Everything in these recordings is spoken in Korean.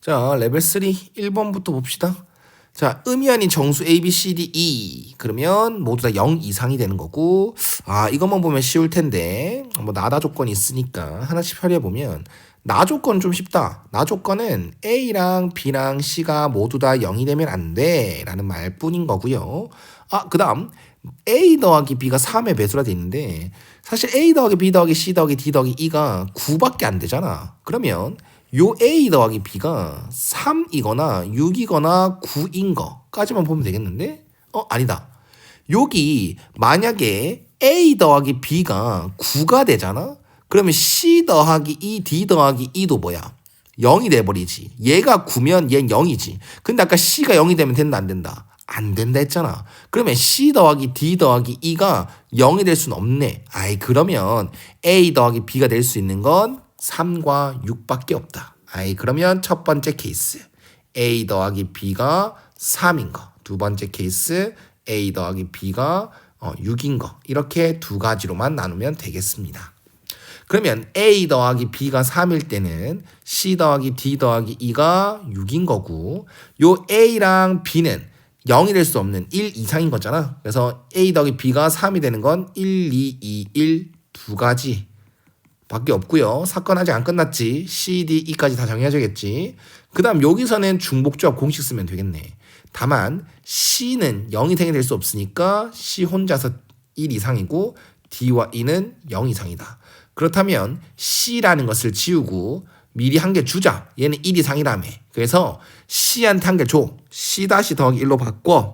자, 레벨 3 1번부터 봅시다. 자, 음이 아닌 정수 A, B, C, D, E. 그러면 모두 다 0 이상이 되는 거고, 아, 이것만 보면 쉬울 텐데, 뭐, 나다 조건이 있으니까 하나씩 처리해 보면, 나 조건 좀 쉽다. 나 조건은 A랑 B랑 C가 모두 다 0이 되면 안 돼. 라는 말 뿐인 거고요. 아, 그 다음, A 더하기 B가 3의 배수라 돼 있는데, 사실 A 더하기 B 더하기 C 더하기 D 더하기 E가 9밖에 안 되잖아. 그러면, 요 A 더하기 B가 3이거나 6이거나 9인 거까지만 보면 되겠는데? 어, 아니다. 여기 만약에 A 더하기 B가 9가 되잖아? 그러면 C 더하기 E, D 더하기 E도 뭐야? 0이 돼버리지. 얘가 9면 얘는 0이지. 근데 아까 C가 0이 되면 된다, 안 된다? 안 된다 했잖아. 그러면 C 더하기 D 더하기 E가 0이 될 수는 없네. 아이, 그러면 A 더하기 B가 될 수 있는 건 3과 6밖에 없다. 아이, 그러면 첫 번째 케이스. A 더하기 B가 3인 거. 두 번째 케이스. A 더하기 B가 어, 6인 거. 이렇게 두 가지로만 나누면 되겠습니다. 그러면 A 더하기 B가 3일 때는 C 더하기 D 더하기 E가 6인 거고 요 A랑 B는 0이 될 수 없는 1 이상인 거잖아. 그래서 A 더하기 B가 3이 되는 건 1, 2, 2, 1 두 가지 밖에 없고요. 사건 아직 안 끝났지. C, D, E까지 다 정해져야겠지. 그 다음 여기서는 중복조합 공식 쓰면 되겠네. 다만 C는 0 이상이 될수 없으니까 C 혼자서 1 이상이고 D와 E는 0 이상이다. 그렇다면 C라는 것을 지우고 미리 한 개 주자. 얘는 1 이상이라며. 그래서 C한테 한 개 줘. C 다시 더하기 1로 바꿔.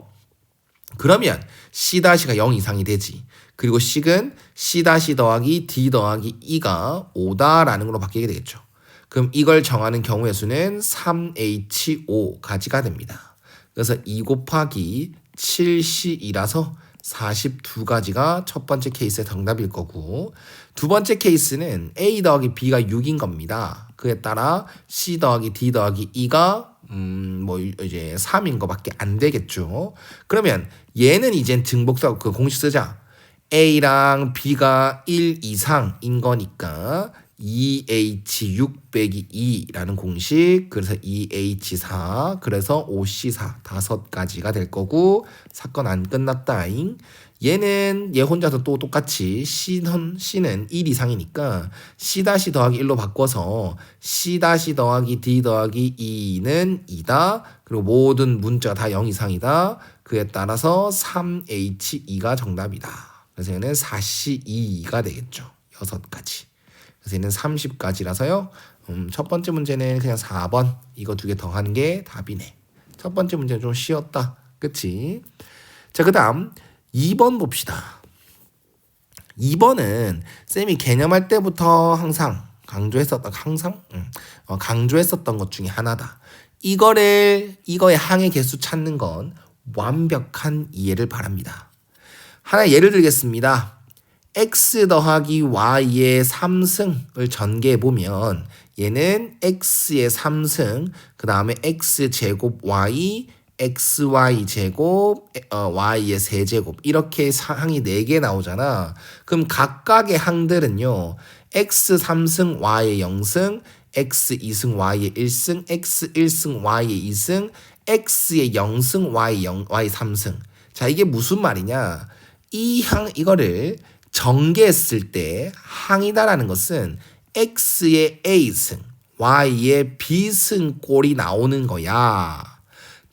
그러면 C 다시가 0 이상이 되지. 그리고 C는 C 다시 더하기 D 더하기 E가 5다라는 걸로 바뀌게 되겠죠. 그럼 이걸 정하는 경우의 수는 3H5가지가 됩니다. 그래서 2 곱하기 7C이라서 42가지가 첫 번째 케이스의 정답일 거고 두 번째 케이스는 A 더하기 B가 6인 겁니다. 그에 따라 C 더하기 D 더하기 E가 음, 뭐 이제 3인 거밖에 안 되겠죠. 그러면 얘는 이제 증복사 그 공식 쓰자. A랑 B가 1 이상인 거니까 2H6 빼기 2라는 공식 그래서 2H4 그래서 5C4 다섯 가지가 될 거고 사건 안 끝났다잉 얘는 얘 혼자서 또 똑같이 C는, C는 1 이상이니까 C 다시 더하기 1로 바꿔서 C 다시 더하기 D 더하기 2는 2다 그리고 모든 문자가 다 0 이상이다 그에 따라서 3H2가 정답이다 그래서 얘는 4C2가 되겠죠 여섯 가지 그래서 얘는 30가지라서요. 음, 첫 번째 문제는 그냥 4번 이거 두 개 더한 게 답이네. 첫 번째 문제는 좀 쉬웠다. 그치? 자, 그 다음 2번 봅시다. 2번은 쌤이 개념할 때부터 항상 강조했었던 항상 응. 어, 강조했었던 것 중에 하나다. 이거를 이거의 항의 개수 찾는 건 완벽한 이해를 바랍니다. 하나 예를 들겠습니다. x 더하기 y의 3승을 전개해 보면 얘는 x의 3승 그 다음에 x 제곱 y xy 제곱 어, y의 세제곱 이렇게 항이 4개 나오잖아. 그럼 각각의 항들은요. x 3승 y의 0승 x 2승 y의 1승 x 1승 y의 2승 x의 0승 y 0 y 3승. 자, 이게 무슨 말이냐? 이항 이거를 전개했을 때 항이다라는 것은 x의 a승, y의 b승 꼴이 나오는 거야.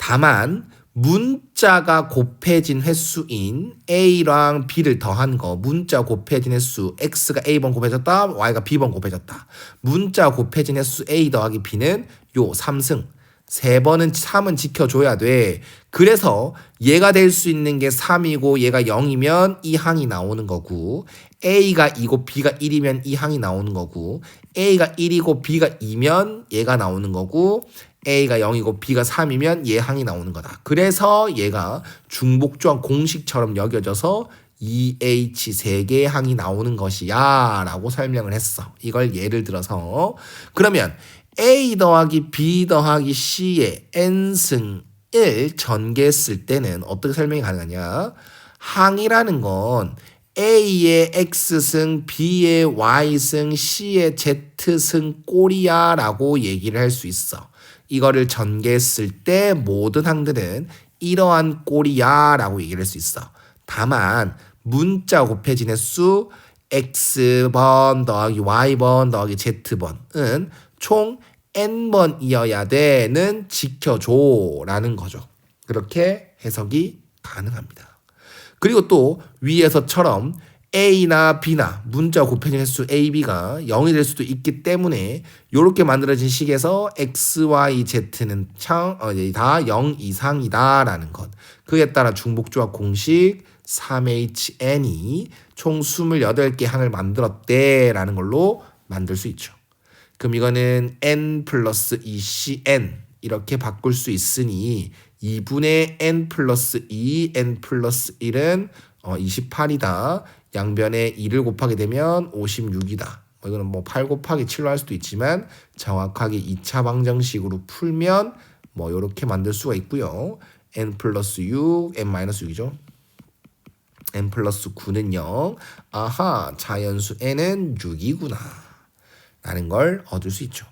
다만 문자가 곱해진 횟수인 a랑 b를 더한 거 문자 곱해진 횟수 x가 a번 곱해졌다 y가 b번 곱해졌다 문자 곱해진 횟수 a 더하기 b는 요 3승 세 번은 3은 지켜줘야 돼. 그래서 얘가 될 수 있는 게 3이고 얘가 0이면 이 항이 나오는 거고 A가 2고 B가 1이면 이 항이 나오는 거고 A가 1이고 B가 2면 얘가 나오는 거고 A가 0이고 B가 3이면 얘 항이 나오는 거다. 그래서 얘가 중복조합 공식처럼 여겨져서 2H 3개의 항이 나오는 것이야 라고 설명을 했어. 이걸 예를 들어서 그러면 A 더하기 B 더하기 C의 n승 1 전개했을 때는 어떻게 설명이 가능하냐? 항이라는 건 A의 X승, B의 Y승, C의 Z승 꼴이야 라고 얘기를 할 수 있어. 이거를 전개했을 때 모든 항들은 이러한 꼴이야라고 얘기를 할 수 있어. 다만 문자 곱해진 횟수 x번 더하기 y번 더하기 z번은 총 n번이어야 돼는 지켜줘라는 거죠. 그렇게 해석이 가능합니다. 그리고 또 위에서처럼 A나 B나 문자 곱해진 횟수 A, B가 0이 될 수도 있기 때문에 이렇게 만들어진 식에서 X, Y, Z는 참, 어, 다0 이상이다라는 것. 그에 따라 중복조합 공식 3HN이 총 28개 항을 만들었대라는 걸로 만들 수 있죠. 그럼 이거는 N 플러스 2CN 이렇게 바꿀 수 있으니 2분의 N 플러스 2, N 플러스 1은 어, 28이다. 양변에 2를 곱하게 되면 56이다. 뭐 이거는 뭐 8 곱하기 7로 할 수도 있지만 정확하게 2차 방정식으로 풀면 뭐 이렇게 만들 수가 있고요. n 플러스 6, n 마이너스 6이죠. n 플러스 9는 0. 아하, 자연수 n은 6이구나. 라는 걸 얻을 수 있죠.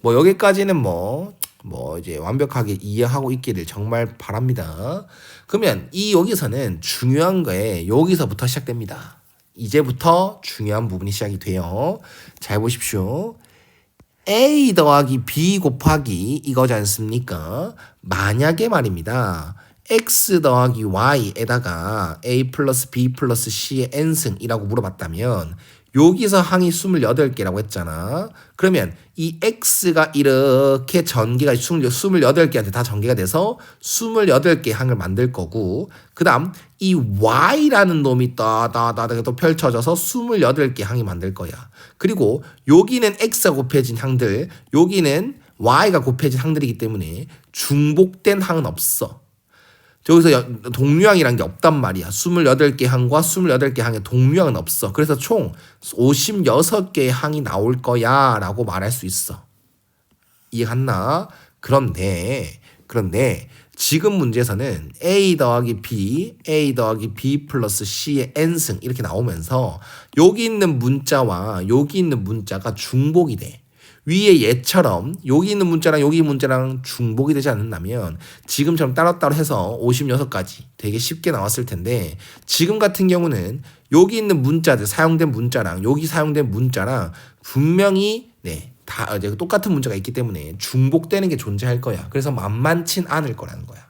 뭐 여기까지는 뭐, 뭐 이제 완벽하게 이해하고 있기를 정말 바랍니다. 그러면 이 여기서는 중요한 거에 여기서부터 시작됩니다. 이제부터 중요한 부분이 시작이 돼요. 잘 보십시오. A 더하기 B 곱하기 이거지 않습니까? 만약에 말입니다. X 더하기 Y에다가 A 플러스 B 플러스 C의 N승이라고 물어봤다면 여기서 항이 28개라고 했잖아. 그러면 이 X가 이렇게 전개가 28개한테 다 전개가 돼서 28개 항을 만들 거고, 그 다음 이 Y라는 놈이 따다다다 또 펼쳐져서 28개 항이 만들 거야. 그리고 여기는 X가 곱해진 항들, 여기는 Y가 곱해진 항들이기 때문에 중복된 항은 없어. 저기서 동류항이란 게 없단 말이야. 28개 항과 28개 항에 동류항은 없어. 그래서 총 56개의 항이 나올 거야 라고 말할 수 있어. 이해갔나? 그런데, 그런데 지금 문제에서는 A 더하기 B, A 더하기 B 플러스 C의 N승 이렇게 나오면서 여기 있는 문자와 여기 있는 문자가 중복이 돼. 위에 얘처럼 여기 있는 문자랑 여기 문자랑 중복이 되지 않는다면 지금처럼 따로따로 해서 56가지 되게 쉽게 나왔을 텐데 지금 같은 경우는 여기 있는 문자들 사용된 문자랑 여기 사용된 문자랑 분명히 네. 다 이제 똑같은 문자가 있기 때문에 중복되는 게 존재할 거야. 그래서 만만치 않을 거라는 거야.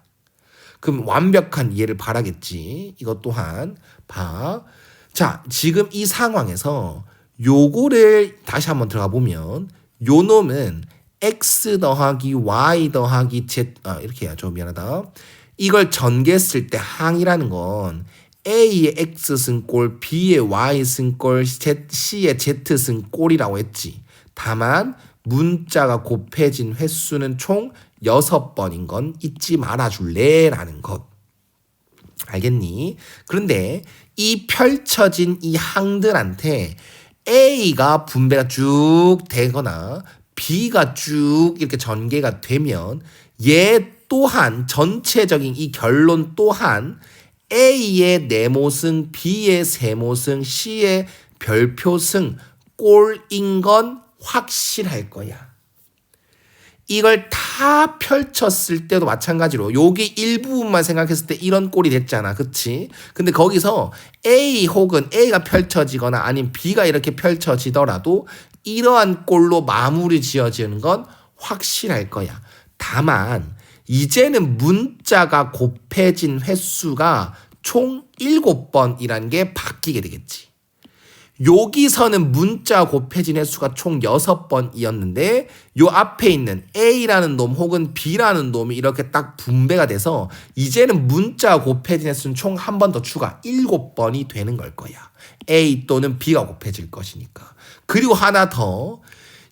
그럼 완벽한 이해를 바라겠지. 이것 또한 봐. 자, 지금 이 상황에서 요거를 다시 한번 들어가 보면 요 놈은 x 더하기 y 더하기 z 아 이렇게 해야죠. 미안하다. 이걸 전개했을 때 항이라는 건 a의 x 승꼴 b의 y 승꼴 c의 z 승꼴이라고 했지. 다만 문자가 곱해진 횟수는 총 6번인 건 잊지 말아줄래 라는 것. 알겠니? 그런데 이 펼쳐진 이 항들한테 A가 분배가 쭉 되거나 B가 쭉 이렇게 전개가 되면 얘 또한 전체적인 이 결론 또한 A의 네모승, B의 세모승, C의 별표승 꼴인 건 확실할 거야. 이걸 다 펼쳤을 때도 마찬가지로 여기 일부분만 생각했을 때 이런 꼴이 됐잖아. 그치? 근데 거기서 A 혹은 A가 펼쳐지거나 아니면 B가 이렇게 펼쳐지더라도 이러한 꼴로 마무리 지어지는 건 확실할 거야. 다만 이제는 문자가 곱해진 횟수가 총 7번이라는 게 바뀌게 되겠지. 여기서는 문자 곱해진 횟수가 총 6번이었는데 요 앞에 있는 A라는 놈 혹은 B라는 놈이 이렇게 딱 분배가 돼서 이제는 문자 곱해진 횟수는 총 한 번 더 추가 7번이 되는 걸 거야. A 또는 B가 곱해질 것이니까. 그리고 하나 더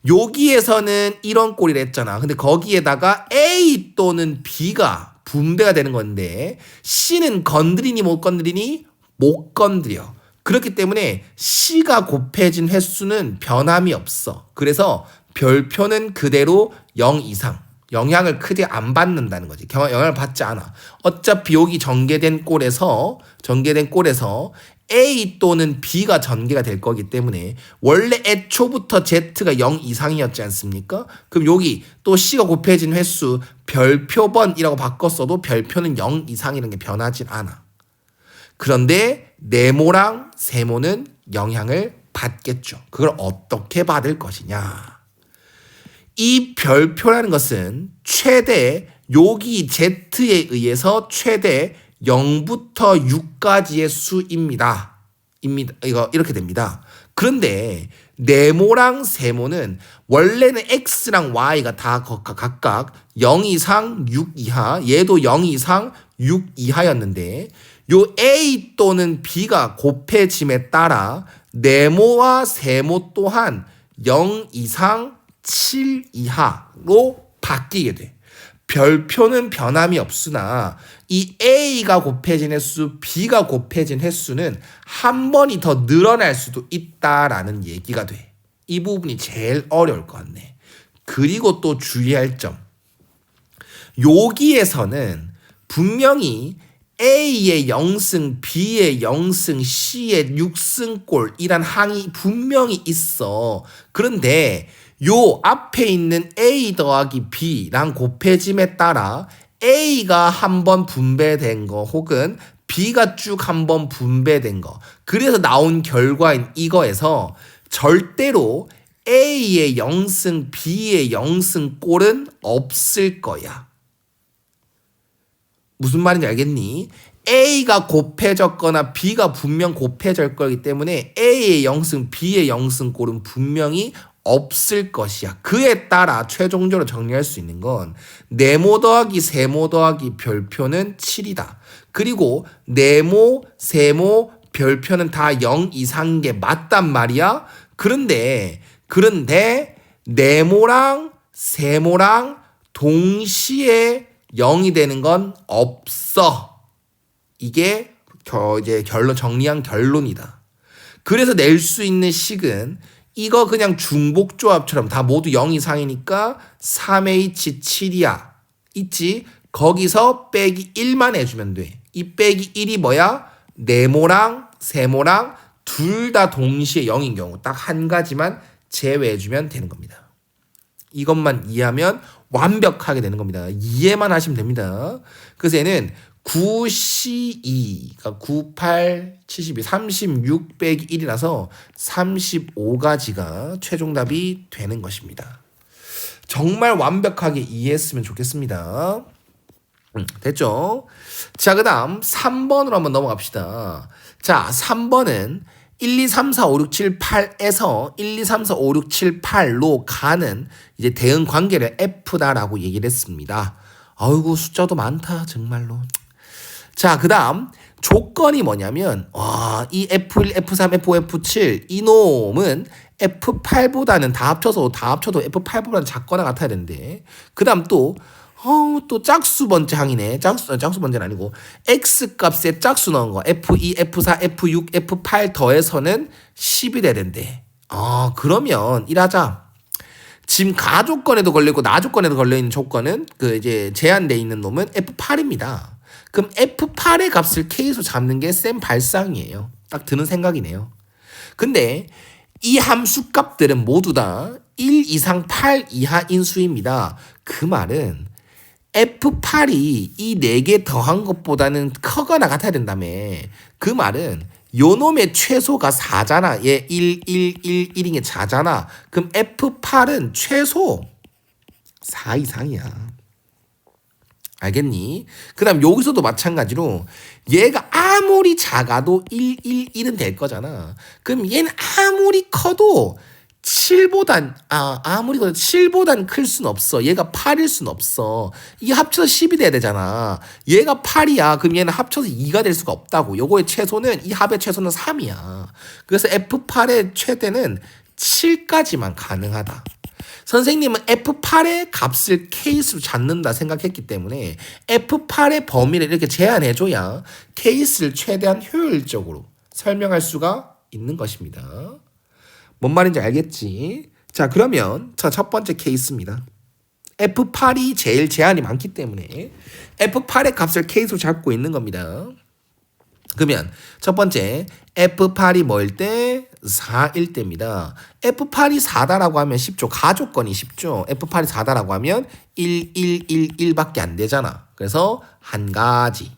여기에서는 이런 꼴이라 했잖아. 근데 거기에다가 A 또는 B가 분배가 되는 건데 C는 건드리니 못 건드리니 못 건드려. 그렇기 때문에 C가 곱해진 횟수는 변함이 없어. 그래서 별표는 그대로 0 이상. 영향을 크게 안 받는다는 거지. 영향을 받지 않아. 어차피 여기 전개된 꼴에서 전개된 꼴에서 A 또는 B가 전개가 될 거기 때문에 원래 애초부터 Z가 0 이상이었지 않습니까? 그럼 여기 또 C가 곱해진 횟수 별표번이라고 바꿨어도 별표는 0 이상이라는 게 변하진 않아. 그런데 네모랑 세모는 영향을 받겠죠. 그걸 어떻게 받을 것이냐. 이 별표라는 것은 최대 여기 Z에 의해서 최대 0부터 6까지의 수입니다. 입니다. 이거 이렇게 됩니다. 그런데 네모랑 세모는 원래는 x랑 y가 다 각각 0 이상 6 이하, 얘도 0 이상 6 이하였는데 요 a 또는 b가 곱해짐에 따라 네모와 세모 또한 0 이상 7 이하로 바뀌게 돼. 별표는 변함이 없으나 이 A가 곱해진 횟수, B가 곱해진 횟수는 한 번이 더 늘어날 수도 있다라는 얘기가 돼. 이 부분이 제일 어려울 것 같네. 그리고 또 주의할 점. 여기에서는 분명히 A의 0승, B의 0승, C의 6승꼴이란 항이 분명히 있어. 그런데 요 앞에 있는 A 더하기 B랑 곱해짐에 따라 A가 한 번 분배된 거 혹은 B가 쭉 한 번 분배된 거. 그래서 나온 결과인 이거에서 절대로 A의 0승, B의 0승 꼴은 없을 거야. 무슨 말인지 알겠니? A가 곱해졌거나 B가 분명 곱해질 거기 때문에 A의 0승, B의 0승 꼴은 분명히 없을 것이야. 그에 따라 최종적으로 정리할 수 있는 건 네모 더하기 세모 더하기 별표는 7이다. 그리고 네모, 세모, 별표는 다 0 이상인 게 맞단 말이야. 그런데 그런데 네모랑 세모랑 동시에 0이 되는 건 없어. 이게 겨, 이제 결론 정리한 결론이다. 그래서 낼 수 있는 식은 이거 그냥 중복 조합처럼 다 모두 0 이상이니까 3H7이야. 있지? 거기서 빼기 1만 해주면 돼. 이 빼기 1이 뭐야? 네모랑 세모랑 둘 다 동시에 0인 경우 딱 한 가지만 제외해주면 되는 겁니다. 이것만 이해하면 완벽하게 되는 겁니다. 이해만 하시면 됩니다. 그래서 얘는 9C2, 그러니까 98, 72, 36 빼기 1이라서 35가지가 최종답이 되는 것입니다. 정말 완벽하게 이해했으면 좋겠습니다. 음, 됐죠? 자, 그 다음 3번으로 한번 넘어갑시다. 자, 3번은 1, 2, 3, 4, 5, 6, 7, 8에서 1, 2, 3, 4, 5, 6, 7, 8로 가는 이제 대응 관계를 F다라고 얘기를 했습니다. 아이고, 숫자도 많다, 정말로. 자, 그 다음 조건이 뭐냐면, 와, 이 F1, F3, F5, F7, 이놈은 F8보다는 다 합쳐서, 다 합쳐도 F8보다는 작거나 같아야 되는데, 그 다음 또, 어, 또 짝수 번째 항이네. 짝수, 짝수 번째는 아니고, X 값에 짝수 넣은 거. F2, F4, F6, F8 더해서는 10이 돼야 된대. 아, 그러면, 일하자. 지금 가조건에도 걸려 있고, 나조건에도 걸려 있는 조건은, 그, 이제, 제한돼 있는 놈은 F8입니다. 그럼 F8의 값을 K수 잡는 게 쌤 발상이에요. 딱 드는 생각이네요. 근데 이 함수 값들은 모두 다 1 이상 8 이하인 수입니다. 그 말은 F8이 이 4개 더한 것보다는 크거나 같아야 된다며. 그 말은 요 놈의 최소가 4잖아. 얘 1, 1, 1, 1인 게 4잖아. 그럼 F8은 최소 4 이상이야. 알겠니? 그 다음 여기서도 마찬가지로 얘가 아무리 작아도 1, 1, 1은 될 거잖아. 그럼 얘는 아무리 커도 7보단, 아, 아무리 커도 7보단 클 순 없어. 얘가 8일 순 없어. 이게 합쳐서 10이 돼야 되잖아. 얘가 8이야. 그럼 얘는 합쳐서 2가 될 수가 없다고. 요거의 최소는, 이 합의 최소는 3이야. 그래서 F8의 최대는 7까지만 가능하다. 선생님은 F8의 값을 케이스로 잡는다 생각했기 때문에 F8의 범위를 이렇게 제한해줘야 케이스를 최대한 효율적으로 설명할 수가 있는 것입니다. 뭔 말인지 알겠지? 자, 그러면 자, 첫 번째 케이스입니다. F8이 제일 제한이 많기 때문에 F8의 값을 케이스로 잡고 있는 겁니다. 그러면 첫 번째 F8이 뭐일 때? 4일 때입니다. F8이 4다라고 하면 쉽죠. 가조건이 쉽죠. F8이 4다라고 하면 1, 1, 1, 1밖에 안 되잖아. 그래서 한 가지.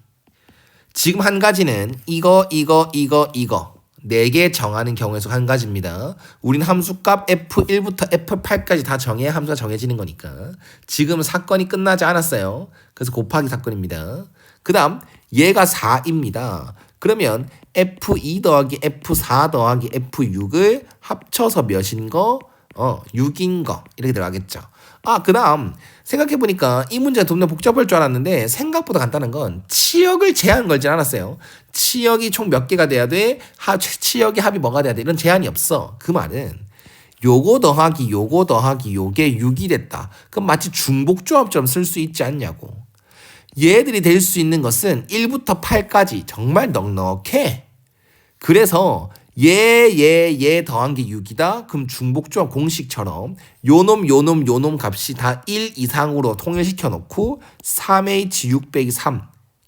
지금 한 가지는 이거, 이거, 이거, 이거. 네개 정하는 경우에서 한 가지입니다. 우린 함수값 F1부터 F8까지 다 정해야 함수가 정해지는 거니까. 지금 사건이 끝나지 않았어요. 그래서 곱하기 사건입니다. 그 다음, 얘가 4입니다. 그러면 F2 더하기 F4 더하기 F6을 합쳐서 몇인 거? 어, 6인 거. 이렇게 들어가겠죠. 아, 그 다음, 생각해보니까 이 문제가 좀더 복잡할 줄 알았는데 생각보다 간단한 건 치역을 제한 걸지 않았어요. 치역이 총 몇 개가 돼야 돼? 하, 치역의 합이 뭐가 돼야 돼? 이런 제한이 없어. 그 말은 요거 더하기 요거 더하기 요게 6이 됐다. 그럼 마치 중복조합처럼 쓸 수 있지 않냐고. 얘들이 될 수 있는 것은 1부터 8까지 정말 넉넉해. 그래서 얘, 얘, 얘 더한 게 6이다? 그럼 중복조합 공식처럼 요놈, 요놈, 요놈 값이 다 1 이상으로 통일시켜 놓고 3h 6 빼기 3.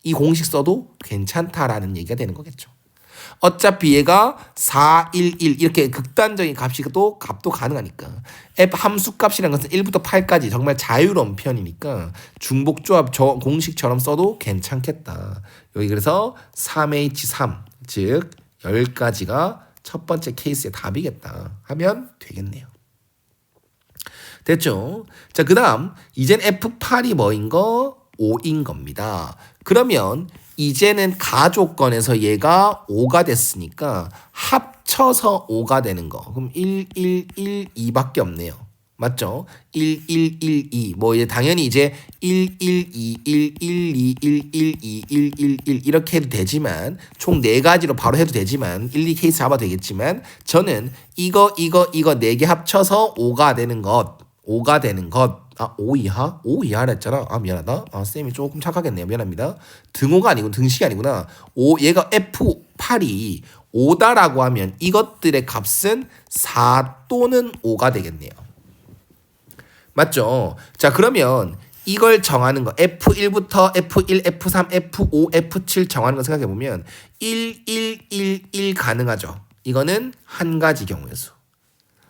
이 공식 써도 괜찮다라는 얘기가 되는 거겠죠. 어차피 얘가 4, 1, 1 이렇게 극단적인 값이 또 값도 가능하니까 f 함수 값이라는 것은 1부터 8까지 정말 자유로운 편이니까 중복조합 저 공식처럼 써도 괜찮겠다. 여기 그래서 3H3 즉 10가지가 첫 번째 케이스의 답이겠다 하면 되겠네요. 됐죠? 자, 그 다음, 이젠 F8이 뭐인 거? 5인 겁니다. 그러면 이제는 가조건에서 얘가 5가 됐으니까 합쳐서 5가 되는 거. 그럼 1, 1, 1, 2밖에 없네요. 맞죠? 1, 1, 1, 2. 뭐 이제 당연히 이제 1, 1, 2, 1, 1, 2, 1, 1, 2, 1, 1, 1 이렇게 해도 되지만 총 네 가지로 바로 해도 되지만 1, 2 케이스 잡아도 되겠지만 저는 이거 이거 이거 네 개 합쳐서 5가 되는 것 5가 되는 것 아, 5 이하? 5 이하라 했잖아. 아, 미안하다. 아, 쌤이 조금 착각했네요. 미안합니다. 등호가 아니고 등식이 아니구나. 5, 얘가 F8이 5다라고 하면 이것들의 값은 4 또는 5가 되겠네요. 맞죠? 자, 그러면 이걸 정하는 거 F1부터 F1, F3, F5, F7 정하는 거 생각해 보면 1, 1, 1, 1 가능하죠. 이거는 한 가지 경우의 수.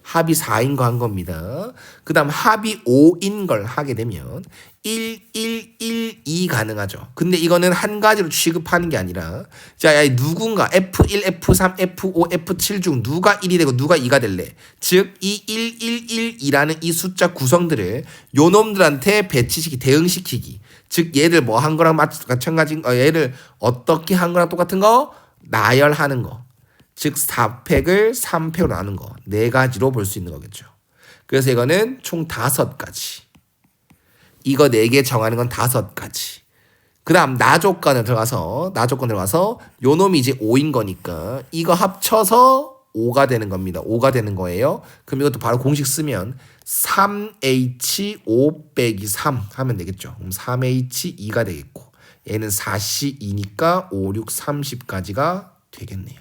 합이 4인 거 한 겁니다. 그 다음 합이 5인 걸 하게 되면 1, 1, 1, 2 가능하죠. 근데 이거는 한 가지로 취급하는 게 아니라 자, 야, 누군가 F1, F3, F5, F7 중 누가 1이 되고 누가 2가 될래? 즉, 이 1, 1, 1, 2라는 이 숫자 구성들을 요 놈들한테 배치시키, 대응시키기. 즉, 얘들 뭐한 거랑 마찬가지, 어, 얘를 어떻게 한 거랑 똑같은 거? 나열하는 거. 즉 4팩을 3팩으로 나눈 거. 네 가지로 볼 수 있는 거겠죠. 그래서 이거는 총 다섯 가지. 이거 네 개 정하는 건 다섯 가지. 그 다음 나 조건을 들어가서 나 조건 들어가서 요 놈이 이제 5인 거니까 이거 합쳐서 5가 되는 겁니다. 5가 되는 거예요. 그럼 이것도 바로 공식 쓰면 3H5 빼기 3 하면 되겠죠. 그럼 3H2가 되겠고 얘는 4C2니까 5, 6, 30까지가 되겠네요.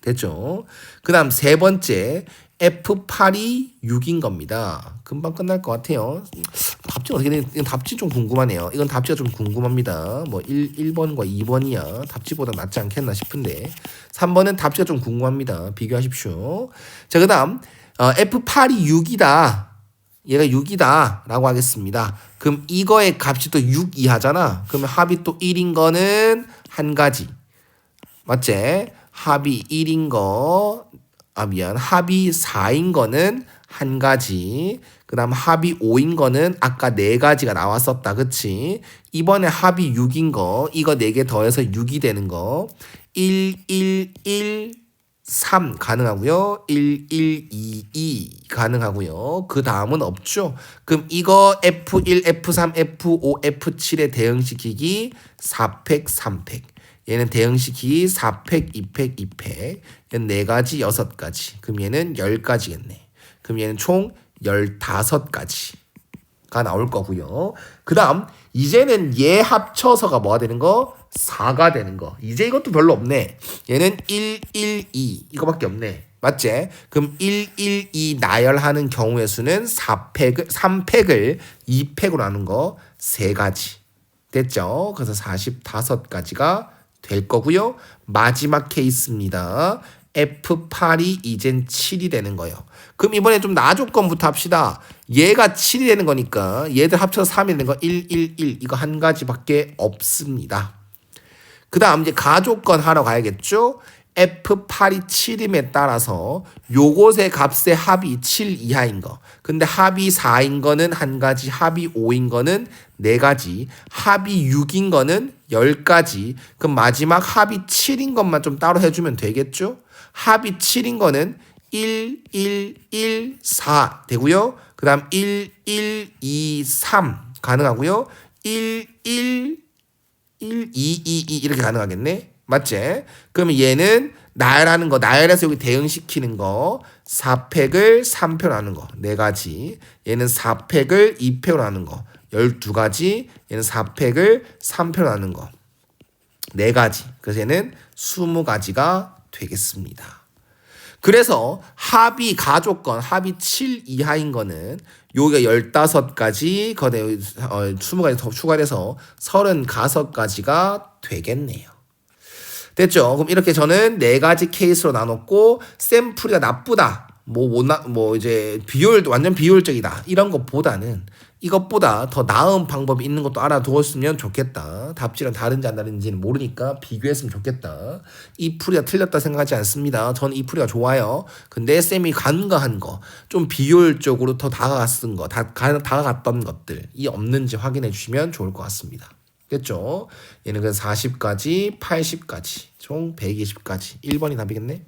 됐죠? 그 다음 세 번째 F8이 6인 겁니다. 금방 끝날 것 같아요. 답지 어떻게 되는 이건 답지 좀 궁금하네요. 이건 답지가 좀 궁금합니다. 뭐 1, 1번과 2번이야. 답지보다 낫지 않겠나 싶은데 3번은 답지가 좀 궁금합니다. 비교하십시오. 자, 그 다음 어, F8이 6이다. 얘가 6이다 라고 하겠습니다. 그럼 이거의 값이 또 6 이하잖아. 그러면 합이 또 1인 거는 한 가지. 맞지? 합이 1인 거, 아, 미안. 합이 4인 거는 한 가지. 그 다음 합이 5인 거는 아까 네 가지가 나왔었다. 그치? 이번에 합이 6인 거, 이거 네개 더해서 6이 되는 거. 1, 1, 1, 3 가능하고요. 1, 1, 2, 2 가능하고요. 그 다음은 없죠. 그럼 이거 F1, F3, F5, F7에 대응시키기 4팩, 3팩. 얘는 대응시키기 4팩, 2팩, 2팩. 얘는 4가지, 6가지. 그럼 얘는 10가지겠네. 그럼 얘는 총 15가지가 나올 거고요. 그 다음 이제는 얘 합쳐서가 뭐가 되는 거? 4가 되는 거. 이제 이것도 별로 없네. 얘는 1, 1, 2 이거밖에 없네. 맞지? 그럼 1, 1, 2 나열하는 경우의 수는 4팩을 3팩을 2팩으로 나눈 거 3가지. 됐죠? 그래서 45가지가 될 거고요. 마지막 케이스입니다. F8이 이젠 7이 되는 거예요. 그럼 이번에 좀 나조건부터 합시다. 얘가 7이 되는 거니까 얘들 합쳐서 3이 되는 거 1, 1, 1 이거 한 가지밖에 없습니다. 그 다음 이제 가조건 하러 가야겠죠? F8이 7임에 따라서 요것의 값의 합이 7 이하인 거. 근데 합이 4인 거는 한 가지, 합이 5인 거는 네 가지, 합이 6인 거는 10가지. 그럼 마지막 합이 7인 것만 좀 따로 해주면 되겠죠? 합이 7인 거는 1, 1, 1, 4 되고요. 그 다음 1, 1, 2, 3 가능하고요. 1, 1, 1, 2, 2, 2 이렇게 가능하겠네. 맞지? 그러면 얘는 나열하는 거, 나열해서 여기 대응시키는 거, 4팩을 3표로 하는 거, 네 가지. 얘는 4팩을 2표로 하는 거, 12가지. 얘는 4팩을 3표로 하는 거, 네 가지. 그래서 얘는 20가지가 되겠습니다. 그래서 합이 가조건 합이 7 이하인 거는 여기가 15가지 거대 어, 20가지 더 추가돼서 35가지가 되겠네요. 됐죠? 그럼 이렇게 저는 네 가지 케이스로 나눴고 샘플이 나쁘다. 뭐, 못 나, 뭐, 이제, 비효율, 완전 비효율적이다. 이런 것보다는 이것보다 더 나은 방법이 있는 것도 알아두었으면 좋겠다. 답지랑 다른지 안 다른지는 모르니까 비교했으면 좋겠다. 이 풀이가 틀렸다 생각하지 않습니다. 저는 이 풀이가 좋아요. 근데 쌤이 간과한 거, 좀 비효율적으로 더 다가갔던 거, 다, 가- 다가갔던 것들이 없는지 확인해 주시면 좋을 것 같습니다. 됐죠? 얘는 그 40까지, 80까지, 총 120까지. 1번이 답이겠네?